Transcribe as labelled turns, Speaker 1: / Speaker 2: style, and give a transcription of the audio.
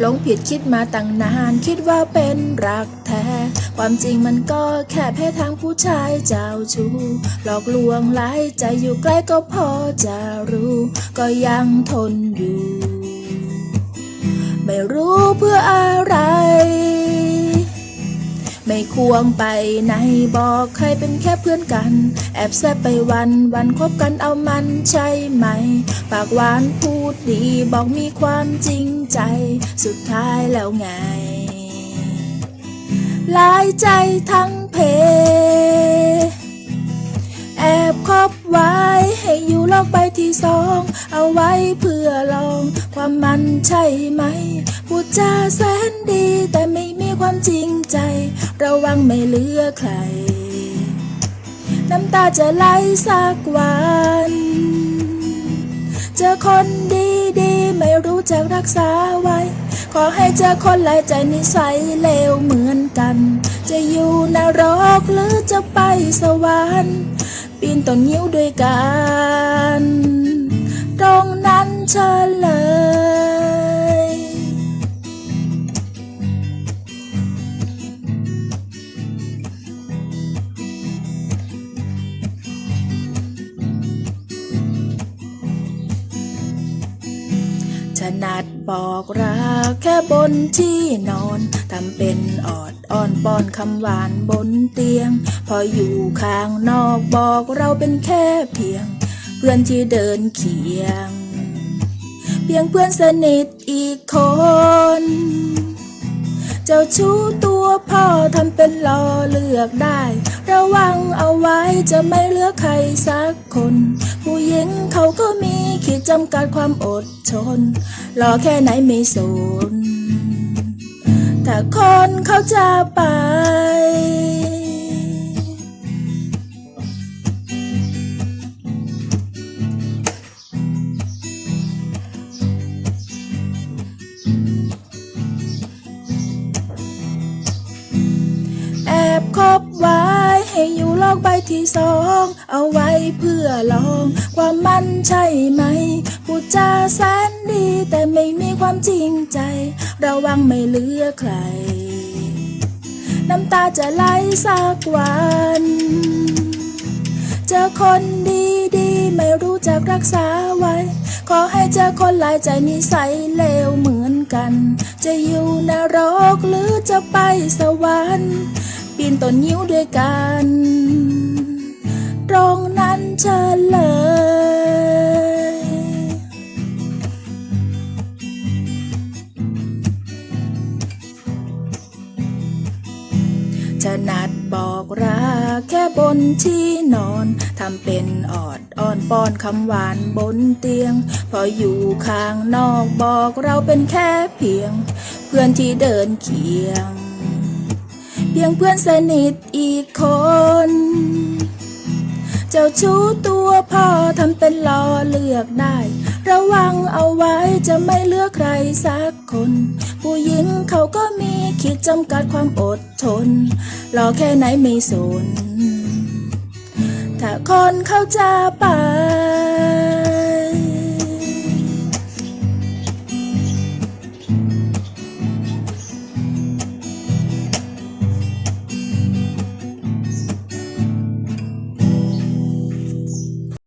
Speaker 1: หลงผิดคิดมาตั้งนานคิดว่าเป็นรักแท้ ความจริงมันก็แค่เพศทางผู้ชายเจ้าชู้หลอกลวงหลายใจอยู่ใกล้ก็พอจะรู้ ก็ยังทนอยู่ ไม่รู้เพื่ออะไร ควงไปไหนบอกใครเป็นแค่เพื่อนกัน แอบแซบไปวันวันคบกันเอามันใช่ไหม ปากหวานพูดดีบอกมีความจริงใจ สุดท้ายแล้วไงหลายใจทั้งเพ แอบคบไว้ให้อยู่โลกใบที่สอง เอาไว้เพื่อลอง ความมันใช่ไหม พูดจาแสนดีแต่ไม่มีความจริงใจ ระวังไม่เหลือใคร น้ำตาจะไหลสักวัน เจอคนดีดีไม่รู้จักรักษาไว้ ขอให้เจอคนหลายใจนิสัยเลวเหมือนกัน จะอยู่นรกหรือจะไปสวรรค์ปีนต้นยิ้วด้วยกัน ตรงนั้นเฉลย นัดบอกรักแค่บนที่นอนทำเป็นออดอ้อนป้อนคำหวานบนเตียง พออยู่ข้างนอกบอกเราเป็นแค่เพียง เพื่อนที่เดินเคียง เพียงเพื่อนสนิทอีกคน เจ้าชู้ตัวพ่อทำเป็นรอเลือกได้ ระวังเอาไว้จะไม่เหลือกใครสักคน ผู้หญิงเขาก็มีขีดจำกัดความอดทนรอแค่ไหนไม่สนถ้าคนเขาจะไป บไว้ให้อยู่โลกใบที่สอง เอาไว้เพื่อลอง ความมันใช่ไหม พูดจาแสนดีแต่ไม่มีความจริงใจ ระวังไม่เหลือใคร น้ำตาจะไหลสักวัน เจอคนดีดีไม่รู้จักรักษาไว้ ขอให้เจอคนหลายใจนิสัยเลวเหมือนกัน จะอยู่นรกหรือจะไปสวรรค์ ปีนต้นยิ้วด้วยกัน ตรงนั้นเฉลยถนัดบอกรักแค่บนที่นอนทำเป็นออดอ้อนป้อนคำหวานบนเตียง พออยู่ข้างนอกบอกเราเป็นแค่เพียง เพื่อนที่เดินเคียง พียงเพื่อนสนิทอีกคน เจ้าชู้ตัวพ่อทำเป็นรอเลือกได้ ระวังเอาไว้จะไม่เลือกใครสักคน ผู้หญิงเขาก็มีขีดจำกัดความอดทน รอแค่ไหนไม่สน ถ้าคนเขาจะไป